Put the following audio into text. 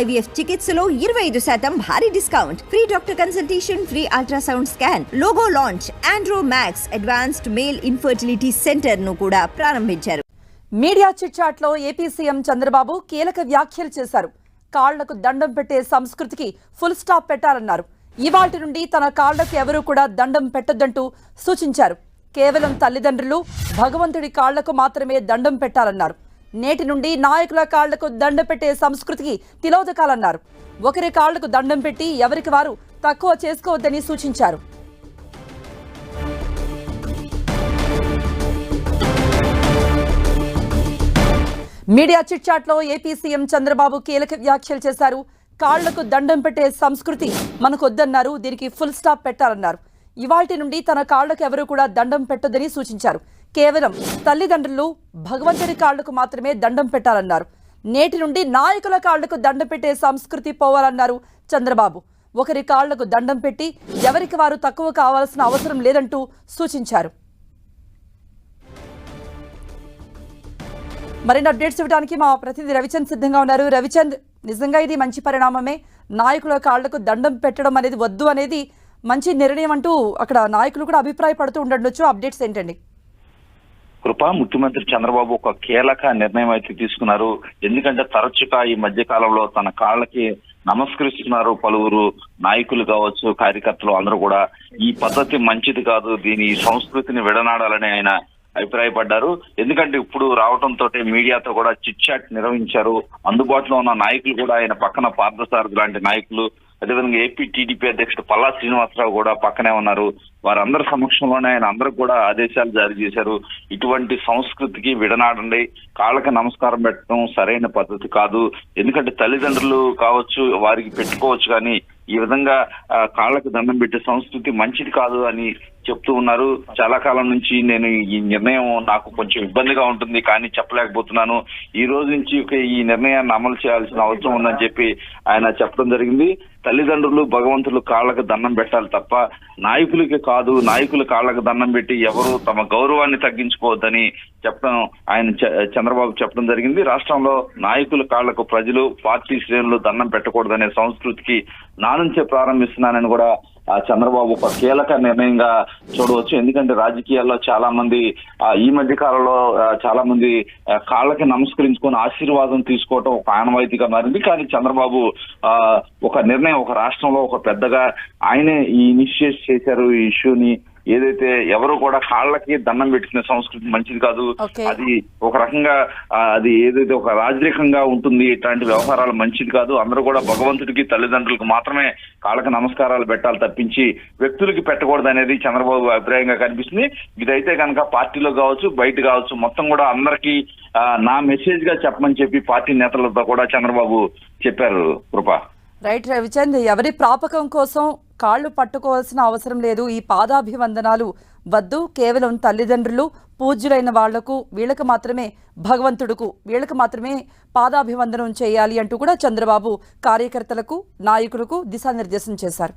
IVF చికిత్సలో ఇరవై ఐదు శాతం భారీ discount. Free doctor consultation free ultrasound scan logo launch Andro Max advanced male infertility సెంటర్ను కూడా ప్రారంభించారు. మీడియా చిట్చాట్లో ఏపీ సీఎం చంద్రబాబు కీలక వ్యాఖ్యలు చేశారు. కాళ్ళకు దండం పెట్టే సంస్కృతికి ఫుల్ స్టాప్ పెట్టాలన్నారు. ఇవాటి నుండి తన కాళ్ళకు ఎవరూ కూడా దండం పెట్టొద్దంటూ సూచించారు. కేవలం తల్లిదండ్రులు భగవంతుడి కాళ్ళకు మాత్రమే దండం పెట్టాలన్నారు. నేటి నుండి నాయకుల కాళ్ళకు దండం పెట్టే సంస్కృతికి తిలోదకాలన్నారు. ఒకరి కాళ్ళకు దండం పెట్టి ఎవరికి వారు తక్కువ చేసుకోవద్దని సూచించారు. మీడియా చిట్చాట్లో ఏపీ సీఎం చంద్రబాబు కీలక వ్యాఖ్యలు చేశారు. కాళ్ళకు దండం పెట్టే సంస్కృతి మనకొద్దన్నారు. దీనికి ఫుల్ స్టాప్ పెట్టాలన్నారు. ఇవాటి నుండి తన కాళ్ళకు ఎవరూ కూడా దండం పెట్టొద్దని సూచించారు. కేవలం తల్లిదండ్రులు భగవంతుడి కాళ్ళకు మాత్రమే దండం పెట్టాలన్నారు. నేటి నుండి నాయకుల కాళ్ళకు దండం పెట్టే సంస్కృతి పోవాలన్నారు చంద్రబాబు. ఒకరి కాళ్ళకు దండం పెట్టి ఎవరికి వారు తక్కువ కావాల్సిన అవసరం లేదంటూ సూచించారు. మరిన్ని అప్డేట్స్ ఇవ్వడానికి మా ప్రతినిధి రవిచంద్ సిద్ధంగా ఉన్నారు. రవిచంద్ నిజంగా ఇది మంచి పరిణామమే? నాయకుల కాళ్ళకు దండం పెట్టడం అనేది వద్దు అనేది మంచి నిర్ణయం అంటూ అక్కడ నాయకులు కూడా అభిప్రాయపడుతూ ఉండొచ్చు. అప్డేట్స్ ఏంటండి? కృప ముఖ్యమంత్రి చంద్రబాబు ఒక కీలక నిర్ణయం అయితే తీసుకున్నారు. ఎందుకంటే తరచుగా ఈ మధ్య కాలంలో తన కాళ్ళకి నమస్కరిస్తున్నారు పలువురు నాయకులు కావచ్చు కార్యకర్తలు అందరూ కూడా. ఈ పద్ధతి మంచిది కాదు దీని సంస్కృతిని విడనాడాలని ఆయన అభిప్రాయపడ్డారు. ఎందుకంటే ఇప్పుడు రావడంతో మీడియాతో కూడా చిట్ చాట్ నిర్వహించారు. అందుబాటులో ఉన్న నాయకులు కూడా ఆయన పక్కన పార్థసారథి లాంటి నాయకులు. అదేవిధంగా ఏపీ టీడీపీ అధ్యక్షుడు పల్లా శ్రీనివాసరావు కూడా పక్కనే ఉన్నారు. వారందరి సమక్షంలోనే ఆయన అందరికి కూడా ఆదేశాలు జారీ చేశారు. ఇటువంటి సంస్కృతికి విడనాడండి. కాళ్ళకి నమస్కారం పెట్టడం సరైన పద్ధతి కాదు. ఎందుకంటే తల్లిదండ్రులు కావచ్చు వారికి పెట్టుకోవచ్చు కానీ ఈ విధంగా కాళ్ళకు దండం పెట్టే సంస్కృతి మంచిది కాదు అని చెప్తూ ఉన్నారు. చాలా కాలం నుంచి నేను ఈ నిర్ణయం నాకు కొంచెం ఇబ్బందిగా ఉంటుంది కానీ చెప్పలేకపోతున్నాను. ఈ రోజు నుంచి ఒక ఈ నిర్ణయాన్ని అమలు చేయాల్సిన అవసరం ఉందని చెప్పి ఆయన చెప్పడం జరిగింది. తల్లిదండ్రులు భగవంతులు కాళ్ళకు దండం పెట్టాలి తప్ప నాయకులకి కాదు. నాయకులు కాళ్ళకు దండం పెట్టి ఎవరు తమ గౌరవాన్ని తగ్గించుకోవద్దని చెప్పడం ఆయన చ- చంద్రబాబు చెప్పడం జరిగింది. రాష్ట్రంలో నాయకుల కాళ్ళకు ప్రజలు పార్టీ శ్రేణులు దండం పెట్టకూడదనే సంస్కృతికి నా నుంచే ప్రారంభిస్తున్నానని కూడా చంద్రబాబు ఒక కీలక నిర్ణయంగా చూడవచ్చు. ఎందుకంటే రాజకీయాల్లో చాలా మంది ఆ, ఈ మధ్య కాలంలో చాలా మంది కాళ్ళకి నమస్కరించుకొని ఆశీర్వాదం తీసుకోవటం ఒక ఆనవాయితీగా మారింది. కానీ చంద్రబాబు ఆ ఒక నిర్ణయం ఒక రాష్ట్రంలో ఒక పెద్దగా ఆయనే ఈ ఇనిషియేట్ చేశారు ఈ ఇష్యూని. ఏదైతే ఎవరు కూడా కాళ్ళకి దండం పెట్టుకునే సంస్కృతి మంచిది కాదు. అది ఒక రకంగా అది ఏదైతే ఒక రాజరికంగా ఉంటుంది ఇట్లాంటి వ్యవహారాలు మంచిది కాదు. అందరూ కూడా భగవంతుడికి తల్లిదండ్రులకు మాత్రమే కాళ్ళకి నమస్కారాలు పెట్టాలి తప్పించి వ్యక్తులకి పెట్టకూడదు అనేది చంద్రబాబు అభిప్రాయంగా కనిపిస్తుంది. ఇదైతే కనుక పార్టీలో కావచ్చు బయట కావచ్చు మొత్తం కూడా అందరికీ నా మెసేజ్గా చెప్పమని చెప్పి పార్టీ నేతలతో కూడా చంద్రబాబు చెప్పారు కృప. రైట్ రవిచంద్ ఎవరి ప్రాపకం కోసం కాళ్ళు పట్టుకోవాల్సిన అవసరం లేదు. ఈ పాదాభివందనాలు వద్దు. కేవలం తల్లిదండ్రులు పూజ్యులైన వాళ్ళకు వీళ్ళకి మాత్రమే భగవంతుడుకు వీళ్ళకి మాత్రమే పాదాభివందనం చేయాలి అంటూ కూడా చంద్రబాబు కార్యకర్తలకు నాయకులకు దిశానిర్దేశం చేశారు.